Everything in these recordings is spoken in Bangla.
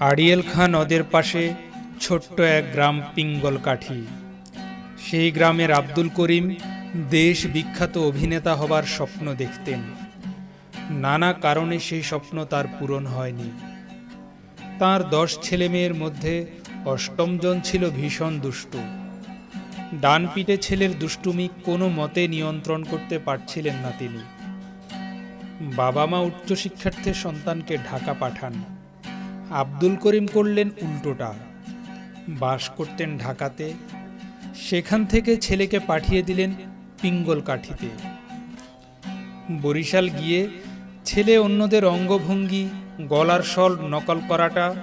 আড়িয়েল খাঁ নদের পাশে ছোট্ট এক গ্রাম পিঙ্গলকাঠি সেই গ্রামের আব্দুল করিম দেশ বিখ্যাত অভিনেতা হবার স্বপ্ন দেখতেন। নানা কারণে সেই স্বপ্ন তার পূরণ হয়নি। তার দশ ছেলেমেয়ের মধ্যে অষ্টমজন ছিল ভীষণ দুষ্টু। ডান পিটে ছেলের দুষ্টুমি কোনো মতে নিয়ন্ত্রণ করতে পারছিলেন না তিনি। বাবা মা উচ্চশিক্ষার্থে সন্তানকে ঢাকা পাঠান। আব্দুল করিম করলেন উল্টোটা। বাস করতেন ঢাকাতে। সেখান থেকে ছেলেকে পাঠিয়ে দিলেন পিঙ্গল কাঠিতে। বরিশাল গিয়ে ছেলে অন্যদের অঙ্গভঙ্গি, গলার স্বর নকল করাটা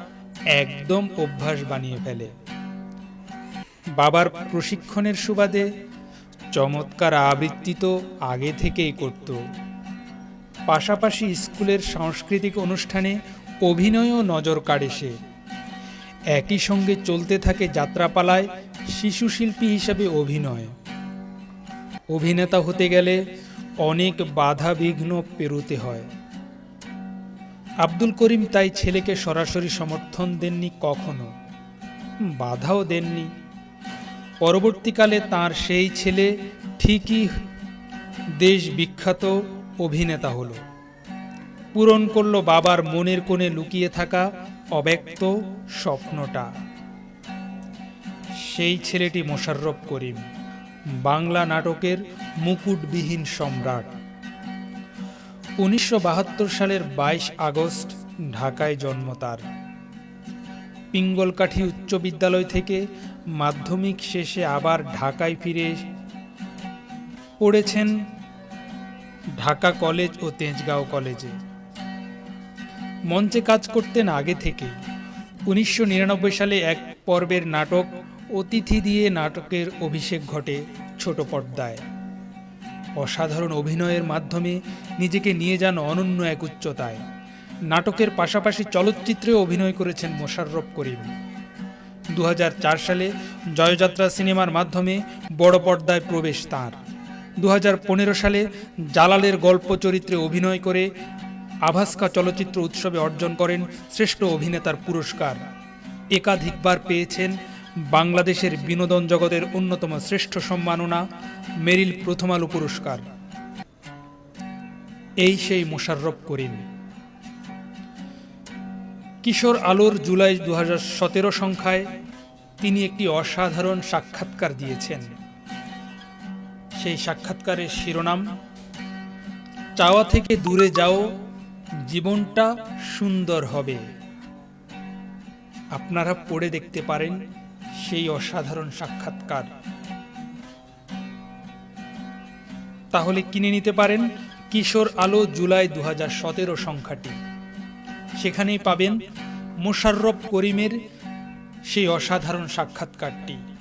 একদম অভ্যাস বানিয়ে ফেলে। বাবার প্রশিক্ষণের সুবাদে চমৎকার আবৃত্তি তো আগে থেকেই করত। পাশাপাশি স্কুলের সাংস্কৃতিক অনুষ্ঠানে অভিনয়ও নজর কাড়ে সে। একই সঙ্গে চলতে থাকে যাত্রাপালায় শিশু শিল্পী হিসাবে অভিনয়। অভিনেতা হতে গেলে অনেক বাধা বিঘ্ন পেরোতে হয়। আব্দুল করিম তাই ছেলেকে সরাসরি সমর্থন দেননি কখনো। বাধাও দেননি। পরবর্তীকালে তার সেই ছেলে ঠিকই দেশ বিখ্যাত অভিনেতা হলো। পূরণ করল বাবার মনের কোণে লুকিয়ে থাকা অব্যক্ত স্বপ্নটা। সেই ছেলেটি মোশাররফ করিম, বাংলা নাটকের মুকুটবিহীন সম্রাট। উনিশশো বাহাত্তর সালের বাইশ আগস্ট ঢাকায় জন্ম তার। পিঙ্গলকাঠি উচ্চ বিদ্যালয় থেকে মাধ্যমিক শেষে আবার ঢাকায় ফিরে পড়েছেন ঢাকা কলেজ ও তেজগাঁও কলেজে। মঞ্চে কাজ করতেন আগে থেকে। উনিশশো নিরানব্বই সালে এক পর্বের নাটক, অতিথি দিয়ে নাটকের অভিষেক ঘটে ছোট পর্দায়। অসাধারণ অভিনয়ের মাধ্যমে নিজেকে নিয়ে যান অনন্য এক উচ্চতায়। নাটকের পাশাপাশি চলচ্চিত্রে অভিনয় করেছেন মোশাররফ করিম। দু হাজার চার সালে জয়যাত্রা সিনেমার মাধ্যমে বড় পর্দায় প্রবেশ তাঁর। দু হাজার পনেরো সালে জালালের গল্প চরিত্রে অভিনয় করে আভাস্কা চলচ্চিত্র উৎসবে অর্জন করেন শ্রেষ্ঠ অভিনেতার পুরস্কার। একাধিকবার পেয়েছেন বাংলাদেশের বিনোদন জগতের অন্যতম শ্রেষ্ঠ সম্মাননা, মেরিল প্রথম আলো পুরস্কার। এই সেই মোশাররফ করিম। কিশোর আলোর জুলাই দু সতেরো সংখ্যায় তিনি একটি অসাধারণ সাক্ষাৎকার দিয়েছেন। সেই সাক্ষাৎকারের শিরোনাম, চাওয়া থেকে দূরে যাও জীবনটা সুন্দর হবে। আপনারা পড়ে দেখতে পারেন সেই অসাধারণ সাক্ষাৎকার। তাহলে কিনে নিতে পারেন কিশোর আলো জুলাই দু সতেরো সংখ্যাটি। সেখানেই পাবেন মোশাররফ করিমের সেই অসাধারণ সাক্ষাৎকারটি।